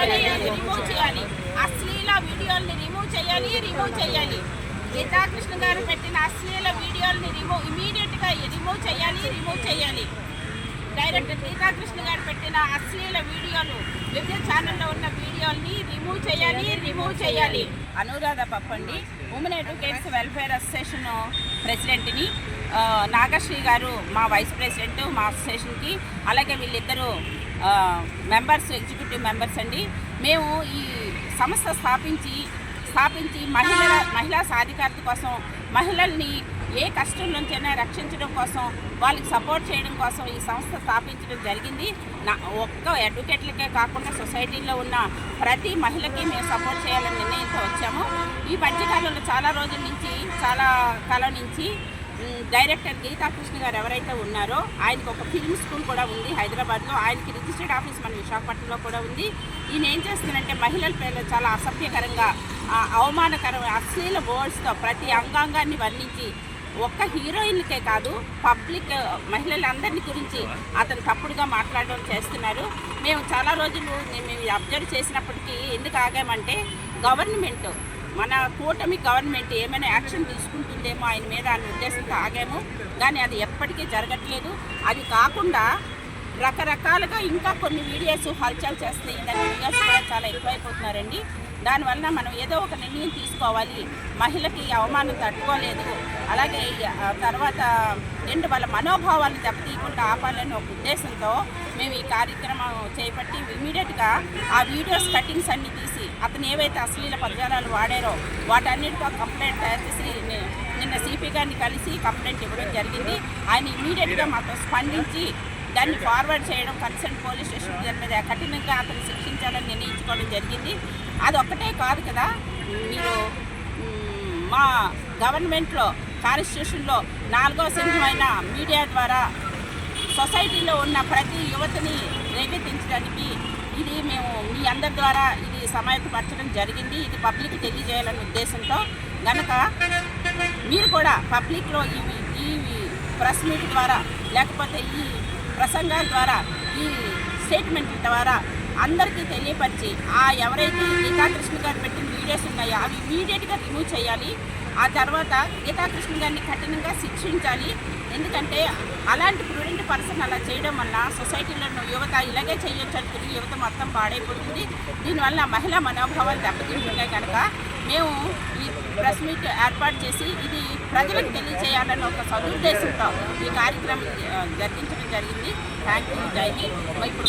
వెంటనే రిమూవ్ చేయాలి. అశ్లీల వీడియోల్ని రిమూవ్ చేయాలి రిమూవ్ చేయాలి. గీతాకృష్ణ గారు పెట్టిన అశ్లీల వీడియోల్ని రిమూవ్ ఇమీడియట్గా రిమూవ్ చేయాలి రిమూవ్ చేయాలి. డైరెక్టర్ గీతాకృష్ణ గారు పెట్టిన అశ్లీల వీడియోలు వివిధ ఛానల్లో ఉన్న వీడియోల్ని రిమూవ్ చేయాలి రిమూవ్ చేయాలి. అనురాధ పప్పండి ఉమెన్ అడ్వకేట్స్ వెల్ఫేర్ అసోసియేషన్ ప్రెసిడెంట్ని నాగశ్రీ గారు మా వైస్ ప్రెసిడెంట్ మా అసోసియేషన్కి అలాగే వీళ్ళిద్దరూ మెంబర్స్ ఎగ్జిక్యూటివ్ మెంబర్స్ అండి. మేము ఈ సంస్థ స్థాపించి స్థాపించి మహిళల మహిళా సాధికారత కోసం మహిళల్ని ఏ కష్టం నుంచైనా రక్షించడం కోసం వాళ్ళకి సపోర్ట్ చేయడం కోసం ఈ సంస్థ స్థాపించడం జరిగింది. నా ఒక్క అడ్వకేట్లకే కాకుండా సొసైటీలో ఉన్న ప్రతి మహిళకి మేము సపోర్ట్ చేయాలని నిర్ణయంతో వచ్చాము. ఈ మధ్యకాలంలో చాలా రోజుల నుంచి చాలా కాలం నుంచి డైరెక్టర్ గీతాకృష్ణ గారు ఎవరైతే ఉన్నారో ఆయనకు ఒక ఫిల్మ్ స్కూల్ కూడా ఉంది హైదరాబాద్లో. ఆయనకి రిజిస్టర్డ్ ఆఫీస్ మన విశాఖపట్నంలో కూడా ఉంది. ఈయన ఏం చేస్తున్నారంటే మహిళల పేర్లు చాలా అసభ్యకరంగా ఆ, అవమానకరం అశ్లీల వర్డ్స్తో ప్రతి అంగాంగాన్ని వర్ణించి ఒక్క హీరోయిన్లకే కాదు పబ్లిక్ మహిళలందరినీ గురించి అతను తప్పుడుగా మాట్లాడడం చేస్తున్నారు. మేము చాలా రోజులు మేము అబ్జర్వ్ చేసినప్పటికీ ఎందుకు ఆగామంటే గవర్నమెంట్ మన కూటమి గవర్నమెంట్ ఏమైనా యాక్షన్ తీసుకుంటుందేమో ఆయన మీద అనే ఉద్దేశంతో ఆగాము. కానీ అది ఎప్పటికీ జరగట్లేదు. అది కాకుండా రకరకాలుగా ఇంకా కొన్ని వీడియోస్ హల్చల్ చేస్తున్నాయి. దాని వీడియోస్ కూడా చాలా ఎక్కువైపోతున్నారండి. దానివల్ల మనం ఏదో ఒక నిర్ణయం తీసుకోవాలి. మహిళకి అవమానం తట్టుకోలేదు. అలాగే తర్వాత రెండు వాళ్ళ మనోభావాలను దెబ్బతీయకుండా ఆపాలని ఒక ఉద్దేశంతో మేము ఈ కార్యక్రమం చేపట్టి ఇమీడియట్గా ఆ వీడియోస్ కటింగ్స్ అన్ని తీసి అతను ఏవైతే అశ్లీల పదజాలాలు వాడారో వాటన్నిటితో కంప్లైంట్ తయారు చేసి నిన్న సిపి గారిని కలిసి కంప్లైంట్ ఇవ్వడం జరిగింది. ఆయన ఇమీడియట్గా మాతో స్పందించి దాన్ని ఫార్వర్డ్ చేయడం కన్సర్న్ పోలీస్ స్టేషన్ దాని మీద కఠినంగా అతను శిక్షించాలని నిర్ణయించుకోవడం జరిగింది. అది ఒక్కటే కాదు కదా మీరు మా గవర్నమెంట్లో కాన్స్టిట్యూషన్లో నాలుగో సింహమైన మీడియా ద్వారా సొసైటీలో ఉన్న ప్రతి యువతని రేకెత్తించడానికి ఇది మేము మీ అందరి ద్వారా ఇది సమాయత్తపరచడం జరిగింది. ఇది పబ్లిక్ తెలియజేయాలనే ఉద్దేశంతో గనక మీరు కూడా పబ్లిక్లో ఈ ఈ ప్రెస్ మీట్ ద్వారా లేకపోతే ఈ ప్రసంగాల ద్వారా ఈ స్టేట్మెంట్ ద్వారా అందరికీ తెలియపరిచి ఆ ఎవరైతే గీతాకృష్ణ గారు పెట్టిన వీడియోస్ ఉన్నాయో అవి ఇమీడియట్గా రిమూవ్ చేయాలి. ఆ తర్వాత గీతాకృష్ణ గారిని కఠినంగా శిక్షించాలి. ఎందుకంటే అలాంటి ప్రూడెంట్ పర్సన్ అలా చేయడం వల్ల సొసైటీలో యువత ఇలాగే చేయొచ్చు అనుకుని యువత మొత్తం పాడైపోతుంది. దీనివల్ల మహిళా మనోభావాలు దెబ్బతింటున్నాయి కనుక మేము ఈ ప్రెస్ మీట్ ఏర్పాటు చేసి ఇది ప్రజలకు తెలియజేయాలని ఒక సదుద్దేశంతో ఈ కార్యక్రమం జరిగించడం జరిగింది. థ్యాంక్ యూ జై ఇప్పుడు